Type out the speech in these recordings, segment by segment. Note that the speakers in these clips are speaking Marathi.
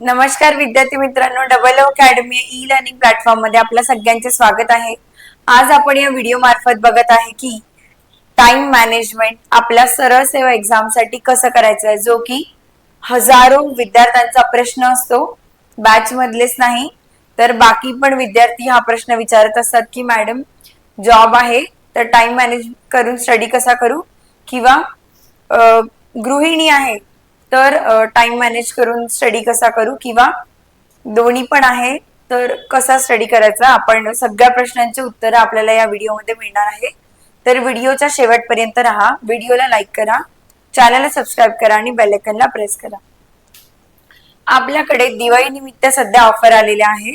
नमस्कार विद्यार्थी मित्रांनो डबल अकॅडमी ई लर्निंग प्लॅटफॉर्ममध्ये आपल्या सगळ्यांचे स्वागत आहे. आज आपण या व्हिडिओ मार्फत बघत आहे की टाइम मॅनेजमेंट आपल्या सरळ सेवा एक्झामसाठी कसं करायचं आहे जो की हजारो विद्यार्थ्यांचा प्रश्न असतो. बॅच मधलेच नाही तर बाकी पण विद्यार्थी हा प्रश्न विचारत असतात की मॅडम जॉब आहे तर टाइम मॅनेज करून स्टडी कसा करू? किंवा गृहिणी आहे तर टाइम मॅनेज करून स्टडी कसा करू किंवा दोन्ही पण आहे तर कसा स्टडी करायचा? आपण सगळ्या प्रश्नांची उत्तरं आपल्याला या व्हिडिओमध्ये मिळणार आहे. तर व्हिडिओच्या शेवटपर्यंत राहा. व्हिडिओला लाईक करा. चॅनलला सबस्क्राईब करा आणि बेल प्रेस करा. आपल्याकडे दिवाळी निमित्त सध्या ऑफर आलेल्या आहे.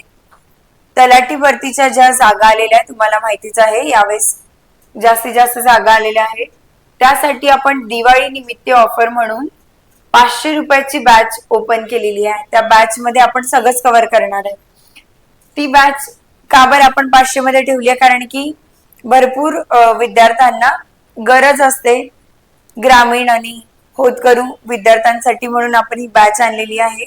तलाठी भरतीच्या ज्या जागा आलेल्या आहेत तुम्हाला माहितीच आहे यावेळेस जास्तीत जास्त जागा आलेल्या आहेत. त्यासाठी आपण दिवाळी निमित्त ऑफर म्हणून पाचशे रुपयाची बॅच ओपन केलेली आहे. त्या बॅच मध्ये आपण सगळंच कव्हर करणार आहे. ती बॅच का बरं आपण पाचशे मध्ये ठेवली आहे कारण की भरपूर विद्यार्थ्यांना गरज असते ग्रामीण आणि होतकरू विद्यार्थ्यांसाठी म्हणून आपण ही बॅच आणलेली आहे.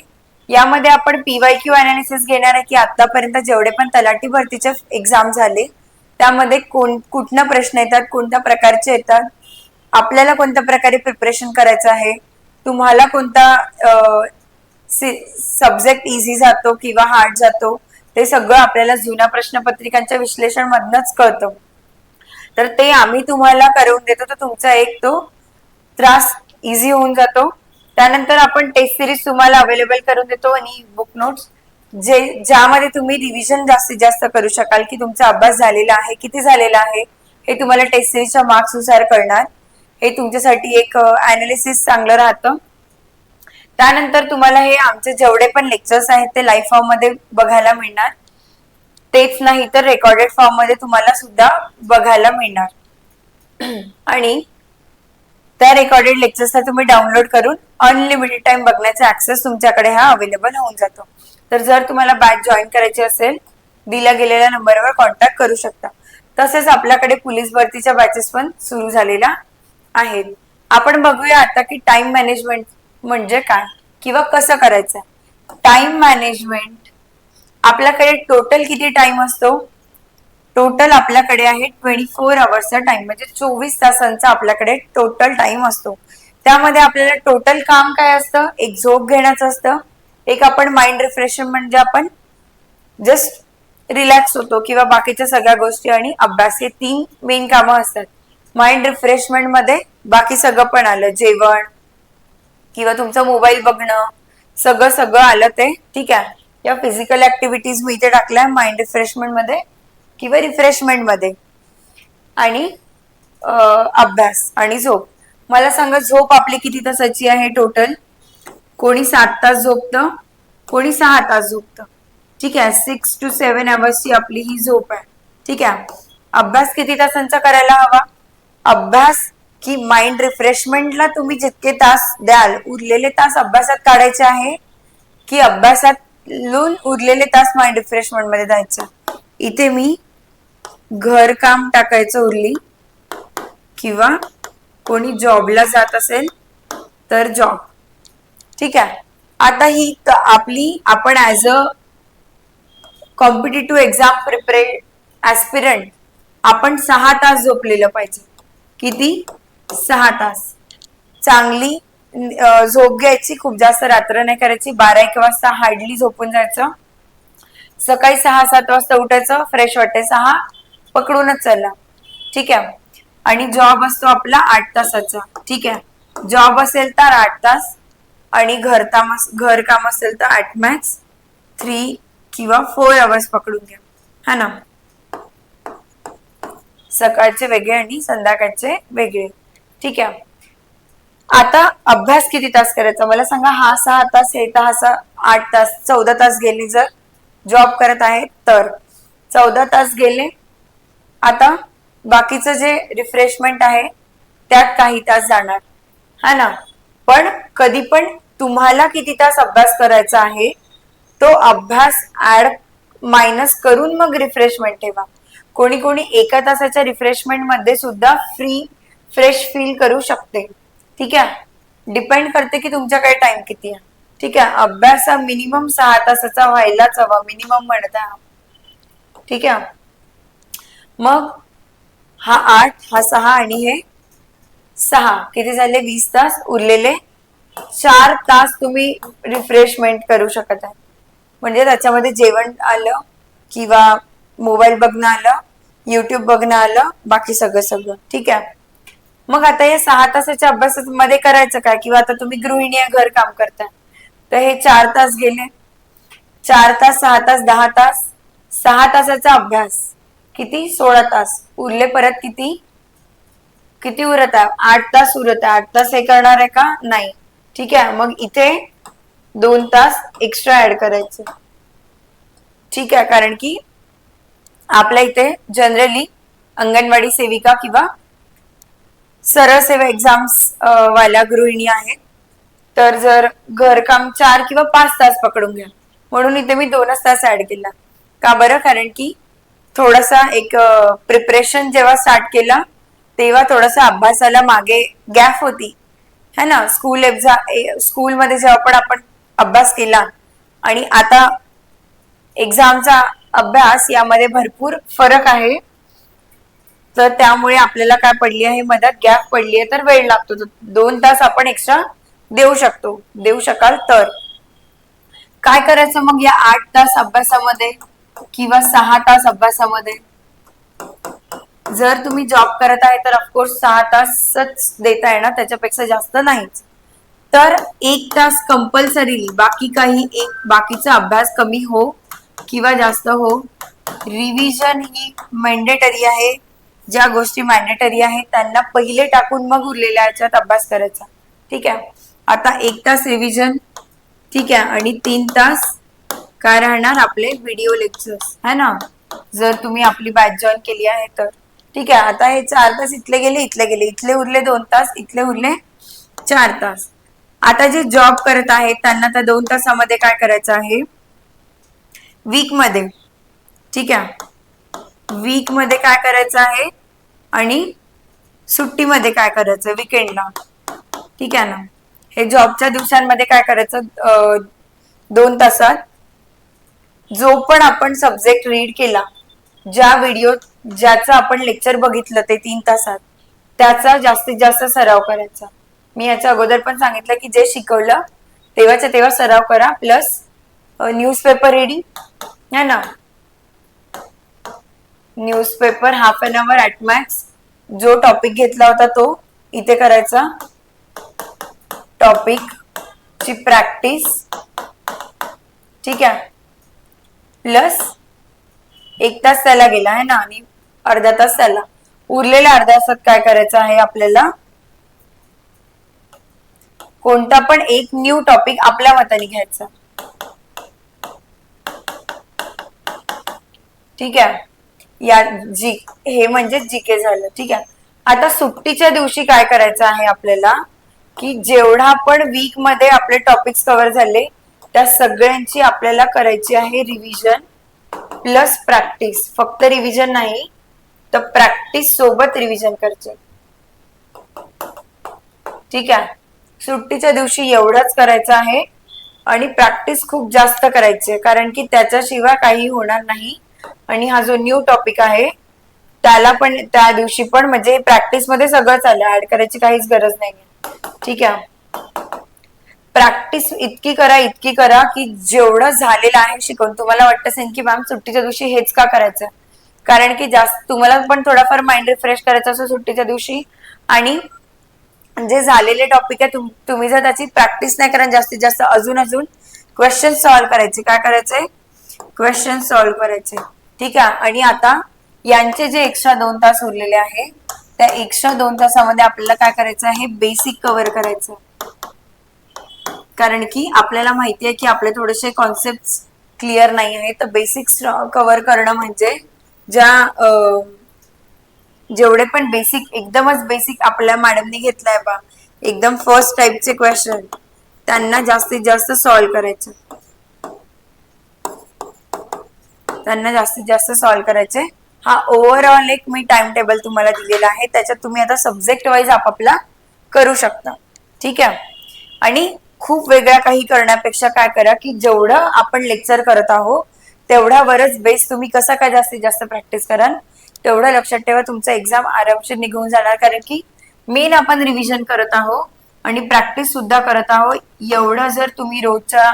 यामध्ये आपण पीवाय क्यू अनालिसिस घेणार आहे की आतापर्यंत जेवढे पण तलाठी भरतीचे एक्झाम झाले त्यामध्ये कोण कुठनं प्रश्न येतात कोणत्या प्रकारचे येतात आपल्याला कोणत्या प्रकारे प्रिपरेशन करायचं आहे तुम्हाला कोणता सब्जेक्ट इझी जातो किंवा हार्ड जातो ते सगळं आपल्याला जुन्या प्रश्नपत्रिकांच्या विश्लेषण मधनच कळतं. तर ते आम्ही तुम्हाला करून देतो तर तुमचा एक तो त्रास इझी होऊन जातो. त्यानंतर आपण टेस्ट सिरीज तुम्हाला अवेलेबल करून देतो आणि बुक नोट्स जे ज्यामध्ये तुम्ही रिव्हिजन जास्तीत जास्त करू शकाल की तुमचा अभ्यास झालेला आहे किती झालेला आहे हे तुम्हाला टेस्ट सिरीजच्या मार्क्सनुसार कळणार. हे तुमच्यासाठी एक अनालिसिस चांगलं राहतं. त्यानंतर तुम्हाला हे आमचे जेवढे पण लेक्चर्स आहेत ते लाईव्ह फॉर्ममध्ये बघायला मिळणार. तेच नाही तर रेकॉर्डेड फॉर्ममध्ये तुम्हाला सुद्धा बघायला मिळणार. आणि त्या रेकॉर्डेड लेक्चर्सला तुम्ही डाउनलोड करून अनलिमिटेड टाइम बघण्याचा ऍक्सेस तुमच्याकडे हा अवेलेबल होऊन जातो. तर जर तुम्हाला बॅच जॉईन करायची असेल दिल्या गेलेल्या नंबरवर कॉन्टॅक्ट करू शकता. तसेच आपल्याकडे पोलीस भरतीच्या बॅचेस पण सुरू झालेल्या आहेत. आपण बघूया आता की टाइम मॅनेजमेंट म्हणजे काय किंवा कसं करायचं? टाइम मॅनेजमेंट आपल्याकडे टोटल किती टाइम असतो? टोटल आपल्याकडे आहे ट्वेंटी फोर अवर्सचा टाइम म्हणजे चोवीस तासांचा आपल्याकडे टोटल टाइम असतो. त्यामध्ये आपल्याला टोटल काम काय असतं? एक झोप घेण्याचं असतं. एक आपण माइंड रिफ्रेशन म्हणजे आपण जस्ट रिलॅक्स होतो किंवा बाकीच्या सगळ्या गोष्टी आणि अभ्यास हे तीन मेन कामं असतात. माइंड रिफ्रेशमेंटमध्ये बाकी सगळं पण आलं. जेवण किंवा तुमचा मोबाईल बघणं सगळं सगळं आलं ते. ठीक आहे. या फिजिकल ऍक्टिव्हिटीज मी इथे टाकल्या माइंड रिफ्रेशमेंटमध्ये किंवा रिफ्रेशमेंटमध्ये. आणि अभ्यास आणि झोप. मला सांगा झोप आपली किती तासाची आहे टोटल कोणी सात तास झोपतं? कोणी सहा तास झोपतं? ठीक आहे. सिक्स टू सेव्हन अवर्सची आपली ही झोप आहे. ठीक आहे. अभ्यास किती तासांचा करायला हवा? अभ्यास की माइंड रिफ्रेशमेंटला तुम्ही जितके तास द्याल उरलेले तास अभ्यासात काढायचे आहे? की अभ्यासात लून उरलेले तास माइंड रिफ्रेशमेंटमध्ये द्यायचं? इथे मी घरकाम टाकायचं उरली. किंवा कोणी जॉबला जात असेल तर जॉब ठीक आहे? आता ही आपली आपण as a competitive exam prepare aspirant आपण सहा तास झोपलेलं पाहिजे. किती? सहा तास. चांगली झोप घ्यायची खूप जास्त रात्र नाही करायची. बारा एक वाजता हार्डली झोपून जायचं. सकाळी सहा सात वाजता उठायचं फ्रेश वाटते सहा पकडूनच चला. ठीक आहे? आणि जॉब असतो आपला आठ तासाचा. ठीक आहे? जॉब असेल तर आठ तास आणि घरकाम घर घरकाम असेल तर आठ मॅक्स थ्री किंवा फोर अवर्स पकडून घ्या. हा ना? सकाळचे वेगळे आणि संध्याकाळचे वेगळे. ठीक आहे. आता अभ्यास किती तास करायचा? मला सांगा हा सहा तास हे हा सहा आठ तास चौदा तास गेले जर जॉब करत आहे तर. चौदा तास गेले. आता बाकीचं जे रिफ्रेशमेंट आहे त्यात काही तास जाणार. हा ना? पण कधी पण तुम्हाला किती तास अभ्यास करायचा आहे तो अभ्यास ऍड मायनस करून मग रिफ्रेशमेंट ठेवा. कोणी कोणी एका तासाच्या रिफ्रेशमेंटमध्ये सुद्धा फ्री फ्रेश फील करू शकते. ठीक आहे? डिपेंड करते की तुमच्याकडे टाइम किती आहे. ठीक आहे? अभ्यास हा मिनिमम सहा तासाचा व्हायलाच हवा. मिनिमम म्हणता ठीक आहे? मग हा आठ हा सहा आणि हे सहा. किती झाले? वीस तास उरलेले. चार तास तुम्ही रिफ्रेशमेंट करू शकत आहे. म्हणजे त्याच्यामध्ये जेवण आलं किंवा मोबाईल बघणं आलं युट्यूब बघणं आलं बाकी सगळं सगळं. ठीक आहे? मग आता या सहा तासाच्या अभ्यासामध्ये करायचं काय? किंवा आता तुम्ही गृहिणी घर काम करताय. तर हे चार तास गेले. चार तास सहा तास दहा तास. सहा तासाचा अभ्यास. किती? सोळा तास. उरले परत किती? किती उरत आहे? आठ तास उरत आहे. आठ तास हे करणार आहे का? नाही. ठीक आहे? मग इथे दोन तास एक्स्ट्रा ऍड करायचे. ठीक आहे? कारण की आपल्या इथे जनरली अंगणवाडी सेविका किंवा सरळ सेवा एक्झाम्स वाल्या गृहिणी आहेत. तर जर घरकाम चार किंवा पाच तास पकडून घ्या. म्हणून इथे मी दोनच तास ऍड केला. का बरं? कारण की थोडासा एक प्रिपरेशन जेव्हा स्टार्ट केला तेव्हा थोडासा अभ्यासाला मागे गॅप होती. है ना? स्कूल एक्झाम स्कूलमध्ये जेव्हा पण आपण अभ्यास केला आणि आता एक्झामचा अभ्यास यामध्ये भरपूर फरक आहे. तर त्यामुळे आपल्याला काय पडली आहे? मदत गॅप पडली आहे. तर वेळ लागतो. तर दोन तास आपण एक्स्ट्रा देऊ शकतो. देऊ शकाल तर. काय करायचं मग या आठ तास अभ्यासामध्ये? किंवा सहा तास अभ्यासामध्ये? जर तुम्ही जॉब करत आहे तर ऑफकोर्स सहा तासच देता येणार त्याच्यापेक्षा जास्त नाहीच. तर एक तास कंपल्सरीली बाकी काही एक बाकीचा अभ्यास कमी हो. किंवा जास्त हो रिव्हिजन ही मॅन्डेटरी आहे. ज्या गोष्टी मॅन्डेटरी आहेत त्यांना पहिले टाकून मग उरलेल्या याच्यात अभ्यास करायचा. ठीक आहे? आता एक तास रिव्हिजन ठीक आहे? आणि तीन तास काय राहणार? आपले व्हिडिओ लेक्चर्स है ना? जर तुम्ही आपली बॅच जॉईन केली आहे तर. ठीक आहे? आता हे चार तास इथले गेले इथले गेले. इथले उरले दोन तास इथले उरले चार तास. आता जे जॉब करत आहेत त्यांना त्या दोन तासामध्ये काय करायचं आहे? वीकमध्ये. ठीक आहे. वीकमध्ये काय करायचं आहे? आणि सुट्टीमध्ये काय करायचं? विकेंडला ठीक आहे ना? हे जॉबच्या दिवसांमध्ये काय करायचं? दोन तासात. जो पण आपण सब्जेक्ट रीड केला ज्या व्हिडिओ ज्याचं आपण लेक्चर बघितलं ते तीन तासात त्याचा जास्तीत जास्त सराव करायचा. मी याच्या अगोदर पण सांगितलं की जे शिकवलं तेव्हाच्या तेव्हा सराव करा प्लस न्यूजपेपर रीडिंग है ना? Newspaper half an hour at max जो टॉपिक घेतला होता तो इथे करायचा. टॉपिक ची प्रॅक्टिस ठीक आहे? प्लस एक तास त्याला गेला आहे ना? आणि अर्धा तास त्याला. उरलेल्या अर्ध्या तासात काय करायचं आहे आपल्याला? कोणता पण एक न्यू टॉपिक आपल्या मताने घ्यायचा. ठीक आहे? या जी हे म्हणजे जी के झालं ठीक आहे? आता सुट्टीच्या दिवशी काय करायचं आहे आपल्याला? की जेवढा पण वीकमध्ये आपले टॉपिक्स कव्हर झाले त्या सगळ्यांची आपल्याला करायची आहे रिव्हिजन प्लस प्रॅक्टिस फक्त रिव्हिजन नाही तर प्रॅक्टिस सोबत रिव्हिजन करायचे. ठीक आहे? सुट्टीच्या दिवशी एवढंच करायचं आहे आणि प्रॅक्टिस खूप जास्त करायची आहे कारण की त्याच्याशिवाय काही होणार नाही. आणि हा जो न्यू टॉपिक आहे त्याला पण त्या दिवशी पण म्हणजे प्रॅक्टिसमध्ये सगळंच आलं ऍड करायची काहीच गरज नाही ठीक आहे. प्रॅक्टिस इतकी करा इतकी करा की जेवढं झालेलं आहे शिकवून तुम्हाला वाटत असेल की मॅम सुट्टीच्या दिवशी हेच का करायचं? कारण की जास्त तुम्हाला पण थोडाफार माइंड रिफ्रेश करायचं असं सुट्टीच्या दिवशी. आणि जे झालेले टॉपिक आहे तुम- तुम्ही जर त्याची प्रॅक्टिस नाही करा जास्तीत जास्त अजून अजून क्वेश्चन सॉल्व्ह करायचे. काय करायचंय? क्वेश्चन सॉल्व्ह करायचे. ठीक आहे? आणि आता यांचे जे एक्स्ट्रा दोन तास उरलेले आहे त्या एक्स्ट्रा दोन तासामध्ये आपल्याला काय करायचं आहे? बेसिक कव्हर करायचं कारण की आपल्याला माहिती आहे की आपले थोडेसे कॉन्सेप्ट क्लिअर नाही आहे तर बेसिक्स कव्हर करणं म्हणजे ज्या जेवढे पण बेसिक एकदमच बेसिक आपल्या मॅडमने घेतलाय बा. एकदम फर्स्ट टाईपचे क्वेश्चन त्यांना जास्तीत जास्त सॉल्व्ह करायचे. त्यांना जास्तीत जास्त सॉल्व्ह करायचे हा ओव्हरऑल एक मी टाइम टेबल तुम्हाला दिलेला आहे. त्याच्यात तुम्ही आता सब्जेक्ट वाईज आपापला करू शकता. ठीक आहे? आणि खूप वेगळ्या काही करण्यापेक्षा काय करा की जेवढं आपण लेक्चर करत आहोत तेवढ्यावरच बेस तुम्ही कसा काय जास्तीत जास्त प्रॅक्टिस कराल तेवढं लक्षात ठेवा. तुमचा एक्झाम आरामशीर निघून जाणार. कारण की मेन आपण रिव्हिजन करत आहोत आणि प्रॅक्टिस सुद्धा करत आहोत. एवढं जर तुम्ही रोजच्या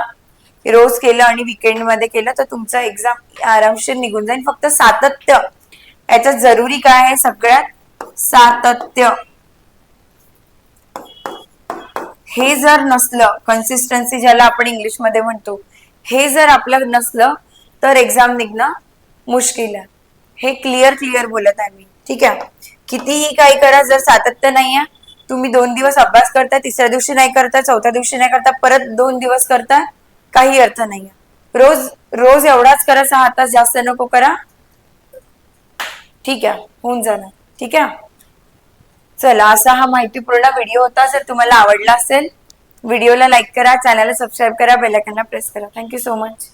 रोज केलं आणि विकेंडमध्ये केलं तर तुमचा एक्झाम आरामशीर निघून जाईल. फक्त सातत्य. याच्यात जरुरी काय आहे सगळ्यात? सातत्य. हे जर नसलं कन्सिस्टन्सी ज्याला आपण इंग्लिशमध्ये म्हणतो हे जर आपलं नसलं तर एक्झाम निघणं मुश्किल आहे. हे क्लिअर क्लिअर बोलत आहे मी. ठीक आहे? कितीही काही करा जर सातत्य नाही आहे तुम्ही दोन दिवस अभ्यास करताय तिसऱ्या दिवशी नाही करता चौथ्या दिवशी नाही करता परत दोन दिवस करताय काही अर्थ नाही रोज रोज एवढाच करा सहा तास जास्त नको करा. ठीक आहे होऊन जाणार. ठीक आहे? चला असा हा माहितीपूर्ण व्हिडिओ होता. जर तुम्हाला आवडला असेल व्हिडिओला लाईक करा चॅनलला सबस्क्राईब करा बेलायकनला प्रेस करा. Thank you so much